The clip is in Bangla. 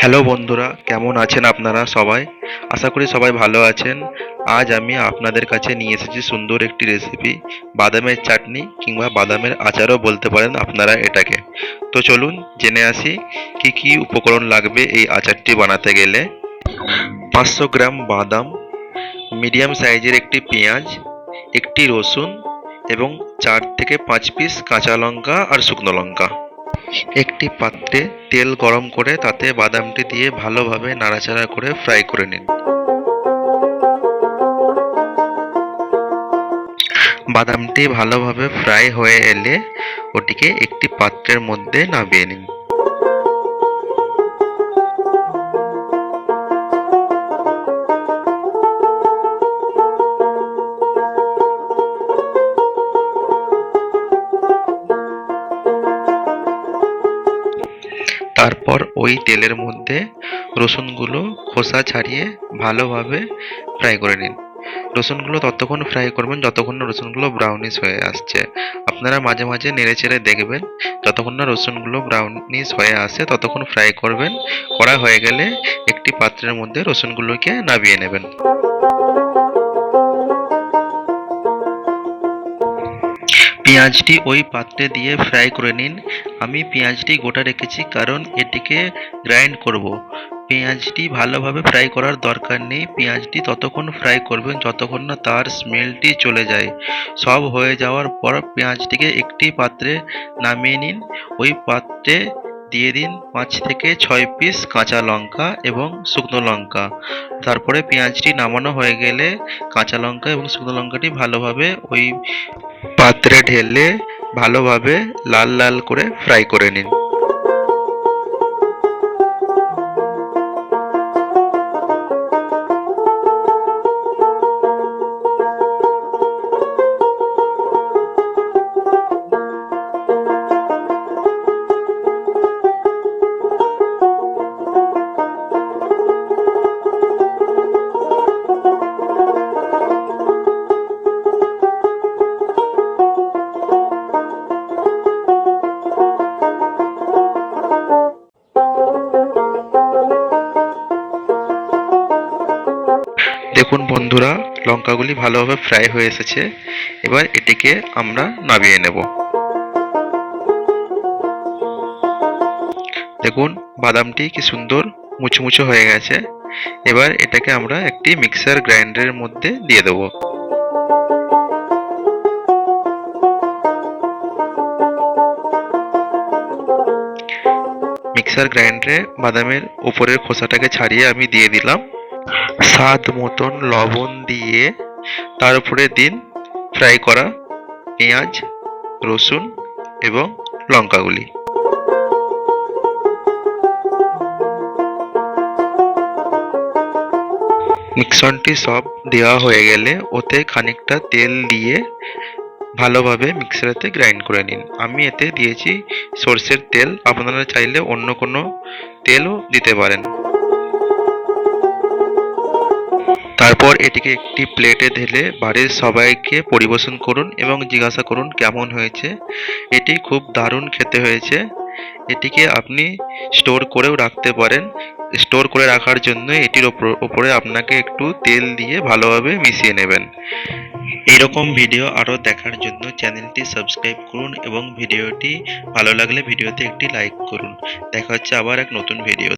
হ্যালো বন্ধুরা, কেমন আছেন আপনারা সবাই? আশা করি সবাই ভালো আছেন। আজ আমি আপনাদের কাছে নিয়ে এসেছি সুন্দর একটি রেসিপি বাদামের চাটনি কিংবা বাদামের আচারও বলতে পারেন আপনারা এটাকে। তো চলুন জেনে আসি, কি কি উপকরণ লাগবে এই আচারটি বানাতে গেলে। পাঁচশো গ্রাম বাদাম, মিডিয়াম সাইজের একটি পেঁয়াজ, একটি রসুন এবং চার থেকে পাঁচ পিস কাঁচা লঙ্কা আর শুকনো লঙ্কা। একটি পাত্রে তেল গরম করে তাতে বাদামটি দিয়ে ভালোভাবে নাড়াচাড়া করে ফ্রাই করে নিন। বাদামটি ভালোভাবে ফ্রাই হয়ে এলে ওটিকে একটি পাত্রের মধ্যে নামিয়ে নিন। তারপর ওই তেলের মধ্যে রসুনগুলো খোসা ছাড়িয়ে ভালোভাবে ফ্রাই করে নিন। রসুনগুলো ততক্ষণ ফ্রাই করবেন যতক্ষণ না রসুনগুলো ব্রাউনিশ হয়ে আসছে। আপনারা মাঝে মাঝে নেড়ে চেড়ে দেখবেন, যতক্ষণ না রসুনগুলো ব্রাউনিশ হয়ে আসে ততক্ষণ ফ্রাই করবেন। করা হয়ে গেলে একটি পাত্রের মধ্যে রসুনগুলোকে নামিয়ে নেবেন। পেঁয়াজটি ওই পাত্রে দিয়ে ফ্রাই করে নিন। আমি পেঁয়াজটি গোটা রেখেছি কারণ এটিকে গ্রাইন্ড করব। পেঁয়াজটি ভালোভাবে ফ্রাই করার দরকার নেই। পেঁয়াজটি ততক্ষণ ফ্রাই করবেন যতক্ষণ না তার স্মেলটি চলে যায়। সব হয়ে যাওয়ার পর পেঁয়াজটিকে একটি পাত্রে নামিয়ে নিন। ওই পাত্রে দিয়ে দিন পাঁচ থেকে ছয় পিস কাঁচা লঙ্কা এবং শুকনো লঙ্কা। তারপরে পেঁয়াজটি নামানো হয়ে গেলে কাঁচা লঙ্কা এবং শুকনো লঙ্কাটি ভালোভাবে ওই পাত্রে ঢেলে ভালোভাবে লাল লাল করে ফ্রাই করে নিন। দেখুন বন্ধুরা, লঙ্কাগুলি ভালোভাবে ফ্রাই হয়ে এসেছে। এবার এটিকে আমরা নামিয়ে নেব। দেখুন, বাদামটি কি সুন্দর মুচমুচো হয়ে গেছে। এবার এটাকে আমরা একটি মিক্সার গ্রাইন্ডারের মধ্যে দিয়ে দেবো। মিক্সার গ্রাইন্ডারে বাদামের উপরের খোসাটাকে ছাড়িয়ে আমি দিয়ে দিলাম। স্বাদ মতন লবণ দিয়ে তার উপরে দিন। ফ্রাই করা পেঁয়াজ, রসুন এবং লঙ্কাগুলি। মিক্সনটি সব দেওয়া হয়ে গেলে ওতে খানিকটা তেল দিয়ে ভালোভাবে মিক্সারেতে গ্রাইন্ড করে নিন। আমি এতে দিয়েছি সর্ষের তেল। আপনারা চাইলে অন্য কোনো তেলও দিতে পারেন। তারপর এটিকে একটি প্লেটে ঢেলে বাড়ির সবাইকে পরিবেশন করুন এবং জিজ্ঞাসা করুন কেমন হয়েছে। এটি খুব দারুণ খেতে হয়েছে। এটিকে আপনি স্টোর করেও রাখতে পারেন। স্টোর করে রাখার জন্য এটির ওপরে আপনাকে একটু তেল দিয়ে ভালোভাবে মিশিয়ে নেবেন। এইরকম ভিডিও আরও দেখার জন্য চ্যানেলটি সাবস্ক্রাইব করুন এবং ভিডিওটি ভালো লাগলে ভিডিওতে একটি লাইক করুন। দেখা হচ্ছে আবার এক নতুন ভিডিও